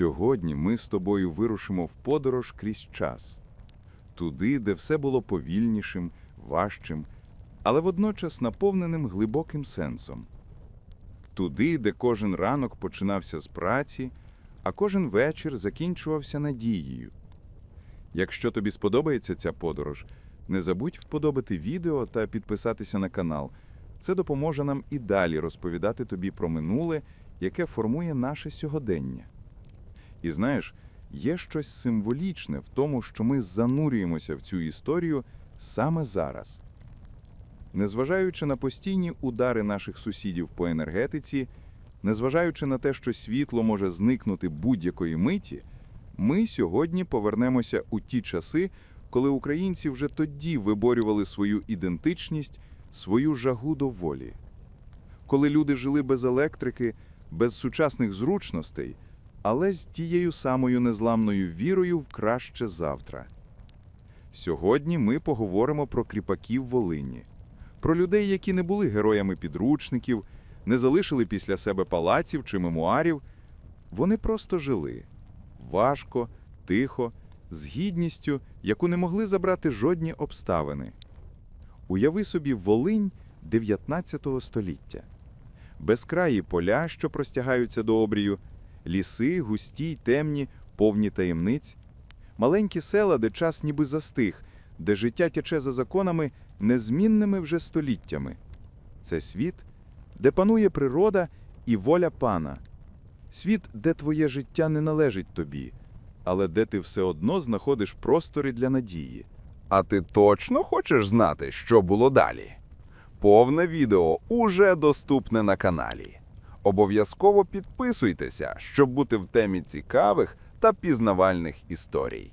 Сьогодні ми з тобою вирушимо в подорож крізь час, туди, де все було повільнішим, важчим, але водночас наповненим глибоким сенсом. Туди, де кожен ранок починався з праці, а кожен вечір закінчувався надією. Якщо тобі сподобається ця подорож, не забудь вподобати відео та підписатися на канал. Це допоможе нам і далі розповідати тобі про минуле, яке формує наше сьогодення. І знаєш, є щось символічне в тому, що ми занурюємося в цю історію саме зараз. Незважаючи на постійні удари наших сусідів по енергетиці, незважаючи на те, що світло може зникнути будь-якої миті, ми сьогодні повернемося у ті часи, коли українці вже тоді виборювали свою ідентичність, свою жагу до волі. Коли люди жили без електрики, без сучасних зручностей, але з тією самою незламною вірою в краще завтра. Сьогодні ми поговоримо про кріпаків Волині, про людей, які не були героями підручників, не залишили після себе палаців чи мемуарів. Вони просто жили важко, тихо, з гідністю, яку не могли забрати жодні обставини. Уяви собі Волинь 19 століття. Безкраї поля, що простягаються до обрію, ліси густі й темні, повні таємниць, маленькі села, де час ніби застиг, де життя тече за законами, незмінними вже століттями. Це світ, де панує природа і воля пана. Світ, де твоє життя не належить тобі, але де ти все одно знаходиш простори для надії. А ти точно хочеш знати, що було далі? Повне відео уже доступне на каналі. Обов'язково підписуйтеся, щоб бути в темі цікавих та пізнавальних історій.